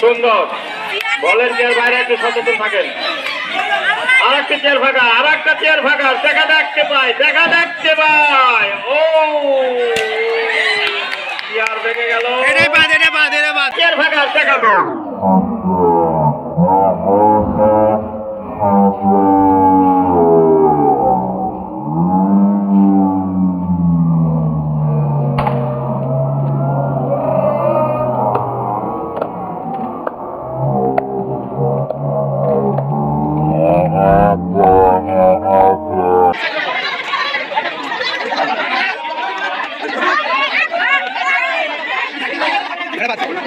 সুন্দর। বলের চেয়ার বাইরে একটু সচেতন থাকেন। আর একটা চেয়ার ফাঁকা আর একটা চেয়ার ফাঁকা। দেখা দেখতে পাই দেখা দেখতে পাই। ও! চেয়ার ভেঙে গেল। চেয়ার ফাঁকা দেখা। আমাদের